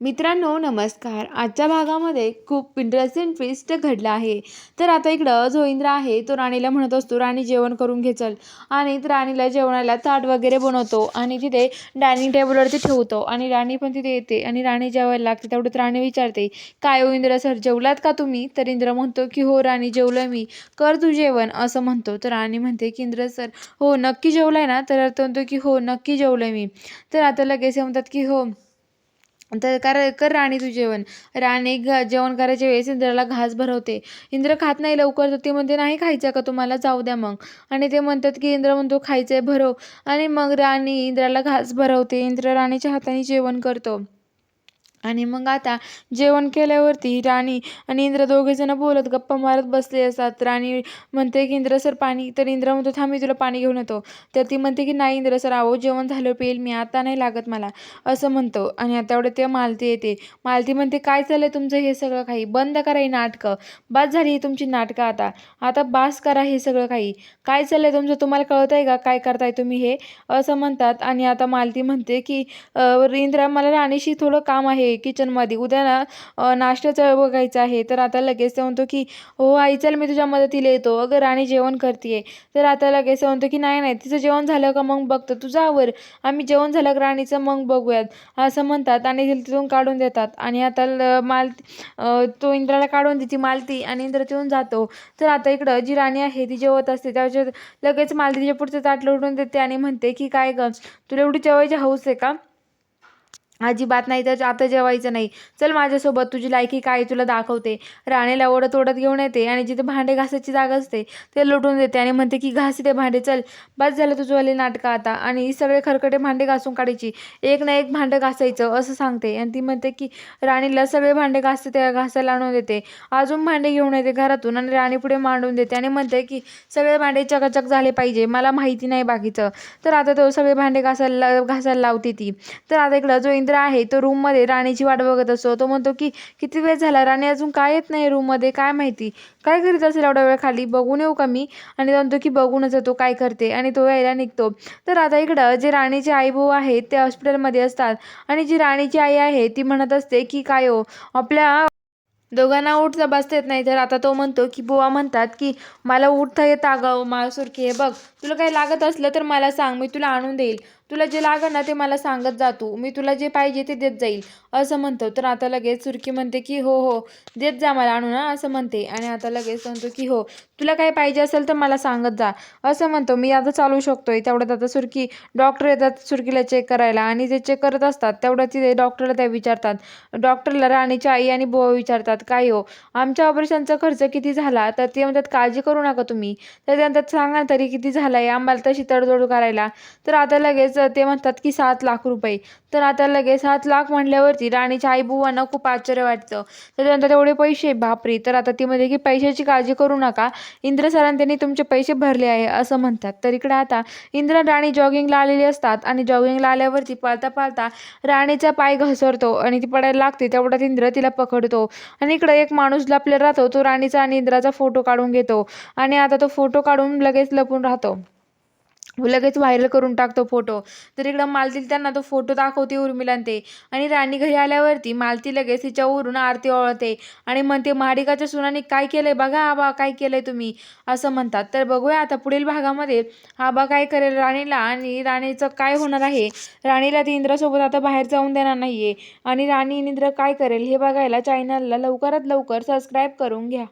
मित्रांनो नमस्कार. आजच्या भागामध्ये खूप इंटरेस्टिंग ट्विस्ट घडला आहे. तर आता इकडं जो इंद्र आहे तो राणीला म्हणत असतो राणी जेवण करून घे चल. आणि तर राणीला जेवणाला ताट वगैरे बनवतो आणि तिथे डायनिंग टेबलवरती ठेवतो आणि राणी पण तिथे येते आणि राणी जेवायला लागते तेवढ्यात राणी विचारते काय हो इंद्र सर जेवलात का तुम्ही? तर इंद्र म्हणतो की हो राणी जेवलं मी. कर तू जेवण असं म्हणतो. तर राणी म्हणते की इंद्र सर हो नक्की जेवलाय ना? तर अर्थ म्हणतो की हो नक्की जेवलं मी. तर आता लगेच म्हणतात की हो तर कर कर राणी तू जेवण. राणी घ जेवण करायच्या वेळेस इंद्राला घास भरवते. इंद्र खात नाही लवकर तर ती म्हणते नाही खायचं का तुम्हाला? जाऊ द्या मग. आणि ते म्हणतात की इंद्र म्हणतो खायचं आहे भरव. आणि मग राणी इंद्राला घास भरवते. इंद्र राणीच्या हाताने जेवण करतो. आणि मग आता जेवण केल्यावरती राणी आणि इंद्र दोघेजणं बोलत गप्पा मारत बसले असतात. राणी म्हणते की इंद्र सर पाणी तर इंद्र म्हणतो थांब मी तुला पाणी घेऊन येतो. तर ती म्हणते की नाही इंद्र सर आहो जेवण झालं पेल मी आता नाही लागत मला. असं म्हणतो. आणि आता एवढं ते मालती येते. मालती म्हणते काय चाललंय तुमचं हे सगळं काही? बंद करा ही नाटकं. बास झाली ही तुमची नाटकं आता. आता बास करा हे सगळं काही. काय चाललंय तुमचं? तुम्हाला कळत आहे का? काय करताय तुम्ही हे? असं म्हणतात. आणि आता मालती म्हणते की इंद्रा मला राणीशी थोडं काम आहे. किचनमध्ये उद्या ना नाश्त्याचा नाश्त्याचं बघायचं आहे. तर आता लगेच ते म्हणतो की हो आई चल मी तुझ्या मदतीला येतो. अगं राणी जेवण करते तर आता लगेच ते म्हणतो की नाही नाही तिचं जेवण झालं का मग बघतो. तुझं आवर आम्ही जेवण झालं का राणीचं मग बघूयात. असं म्हणतात आणि तिथून काढून देतात. आणि आता माल तो इंद्राला काढून देते मालती आणि इंद्र तिथून जातो. तर आता इकडं जी राणी आहे ती जेवत असते. त्याच्या लगेच मालतीच्या पुढचं ताट लोटून देते आणि म्हणते की काय ग तुला एवढी जेवायची हौस आहे का? अजिबात नाही तर आता जेवायचं नाही. चल माझ्यासोबत तुझी लायकी काय तुला दाखवते. राणीला ओढत ओढत घेऊन येते आणि जिथे भांडे घासायची जागा असते ते लुटून देते आणि म्हणते की घास ते भांडे चल. बस झालं तुझंवाले नाटकं आता. आणि सगळे खरकटे भांडे घासून काढायची. एक ना एक भांडं घासायचं असं सांगते. आणि ती म्हणते की राणीला सगळे भांडे घासते त्या घासायला आणून देते. अजून भांडे घेऊन येते घरातून आणि राणी पुढे मांडून देते आणि म्हणते की सगळे भांडे चकाचक झाले पाहिजे मला माहिती नाही बाकीचं. तर आता तो सगळे भांडे घासायला घासायला लावते ती. तर आता इकडं जो महेंद्र आहे तो रूममध्ये राणीची वाट बघत असतो. तो म्हणतो की किती वेळ झाला? राणी अजून काय येत नाही रूममध्ये काय माहिती? काय करीत असेल एवढा वेळ खाली? बघून येऊ का मी? आणि तो म्हणतो की बघूनच येतो काय करते? आणि तो यायला निघतो. तर आता इकडं जे राणीचे आईभाऊ आहेत ते हॉस्पिटलमध्ये असतात. आणि जी राणीची आई आहे ती म्हणत असते की काय हो आपल्या दोघांना उठता बसता येत नाही. तर आता तो म्हणतो की बुवा म्हणतात की मला उठता येत अगं माळसुरकी हे बघ तुला काही लागत असलं तर मला सांग मी तुला आणून देईल. तुला जे लागेल ना ते मला सांगत जा तू. मी तुला जे पाहिजे ते देत जाईल. असं म्हणतो. तर आता लगेच सुरकी म्हणते की हो हो देत जा मला आणू ना असं म्हणते. आणि आता लगेच म्हणतो की हो तुला काय पाहिजे असेल तर मला सांगत जा. असं म्हणतो. मी आता चालू शकतोय. तेवढ्यात आता सुरकी डॉक्टर येतात सुरकीला चेक करायला. आणि ते चेक करत असतात तेवढ्यात तिथे डॉक्टरला त्या विचारतात. डॉक्टरला राणीच्या आई आणि बुवा विचारतात काय हो आमच्या ऑपरेशनचा खर्च किती झाला? तर ते म्हणतात काळजी करू नका तुम्ही. तर ते म्हणतात सांगा तरी किती झाला आहे आम्हाला तशी तडजोड करायला. तर आता लगेच ते म्हणतात की सात लाख रुपये. तर आता लगेच सात लाख म्हणल्यावरती राणीच्या आई बुवांना खूप आश्चर्य वाटतं. तर त्यानंतर तेवढे पैसे बापरे! तर आता ती म्हणते की पैशाची काळजी करू नका. इंद्र सरांनी तुमचे पैसे भरले आहे असं म्हणतात. तर इकडे आता इंद्र राणी जॉगिंगला आलेली असतात आणि जॉगिंगला आल्यावरती पाळता पाळता राणीचा पाय घसरतो आणि ती पडायला लागते तेवढ्यात इंद्र तिला पकडतो. आणि इकडे एक माणूस लपलेला राहतो तो राणीचा आणि इंद्राचा फोटो काढून घेतो. आणि आता तो फोटो काढून लगेच लपून राहतो. लगेच व्हायरल करून टाकतो फोटो तर इकडं मालती त्यांना तो फोटो दाखवते उर्मिला ते. आणि राणी घरी आल्यावरती मालती लगेच तिच्यावरून आरती ओळते आणि म्हणते महाडिकाच्या सुनाने काय केलंय? बघा आबा काय केलंय तुम्ही? असं म्हणतात. तर बघूया आता पुढील भागामध्ये आबा काय करेल राणीला आणि राणीचं काय होणार आहे. राणीला ती इंद्रासोबत आता बाहेर जाऊन देणार नाहीये. आणि राणी इंद्र काय करेल हे बघायला चॅनलला लवकरात लवकर सबस्क्राईब करून घ्या.